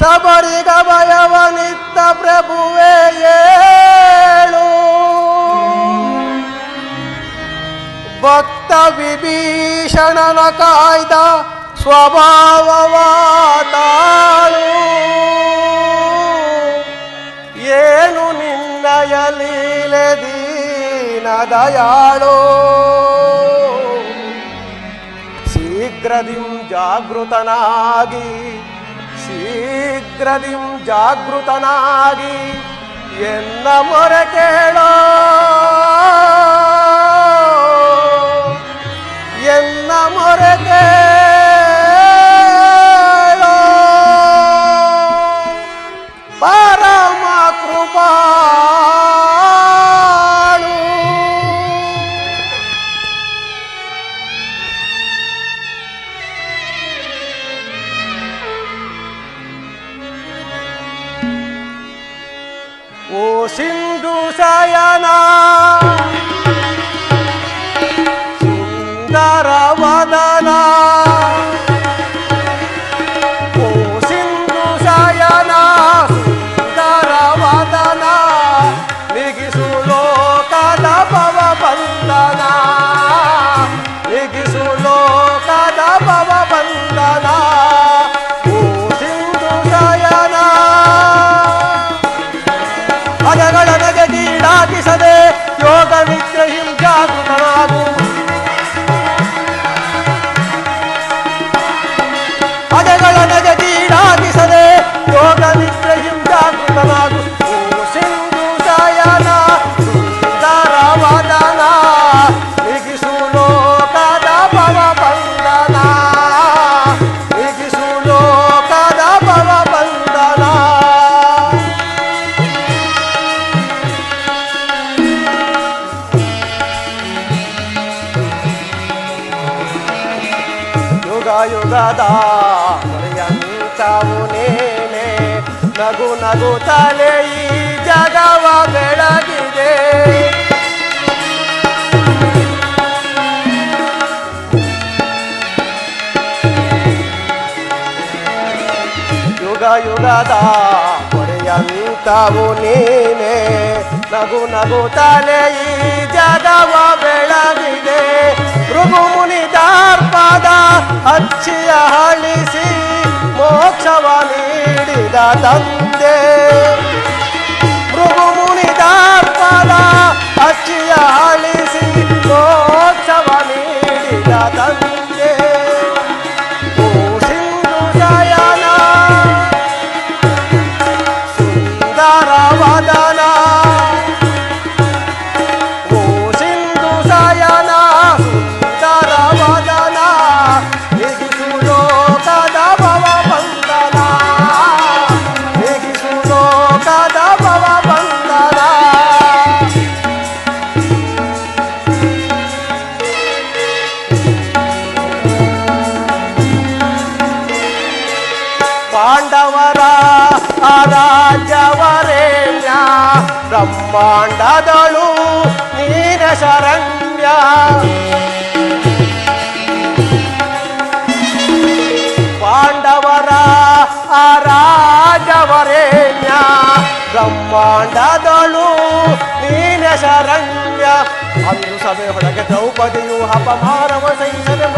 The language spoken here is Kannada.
ಸಬರಿಗ ಭಯವನಿತ್ತ ಪ್ರಭುವೇ ಏಳು. ಭಕ್ತ ವಿಭೀಷಣನ ಕಾಯ್ದ ಸ್ವಭಾವವ ತಾಳು ಏನು ನಿನ್ನಯ ಲೀಲೆ ದೀನ ಶೀಘ್ರದಿಂ ಜಾಗೃತನಾಗಿ ಶೀಘ್ರದಿಂ ಜಾಗೃತನಾಗಿ ಎನ್ನ ಮೊರೆ ಕೇಳೋ. ಎನ್ನ ಮೊರೆ ಕೇಳೋ. ಪರಮ ಕೃಪಾಳು ಲೋಕದ ಭವ ಬಂಧನ ಸಿಂಧು ಶಯನ ಅಜಗಳ ನಗೆಗೀಡಾಗಿಸದೆ ಯೋಗ ನಿಗ್ರಹಿಂ ಯುಗದ ಪರ್ಯಂತವು ನೇನೆ. ನಗು ನಗು ತಲೆ ಈ ಜಗವ ಬೆಳಗಿದೆ. ಯುಗ ಯುಗದ ಪರ್ಯಂತವು ನೀನೆ. ನಗು ನಗು ತಲೆ ಈ ಜಗವ ಬೆಳಗಿದೆ. ಭೃಗು ಮುನಿದಾರ್ಪದ ಅಚ್ಚಿಯ 的等。ಪಾಂಡವರ ರಾಜ್ಯವರೇಣ್ಯ ಬ್ರಹ್ಮಾಂಡದಳು ನೀನ ಶರಣ್ಯ. ಪಾಂಡವರ ರಾಜವರೇಣ್ಯ ಬ್ರಹ್ಮಾಂಡದಳು ನೀನ ಶರಣ್ಯ. ಅಂದು ಸಭೆ ಹೊರಗೆ ದ್ರೌಪದಿಯು ಅಪಮಾನವ ಸಹಿಸದೆ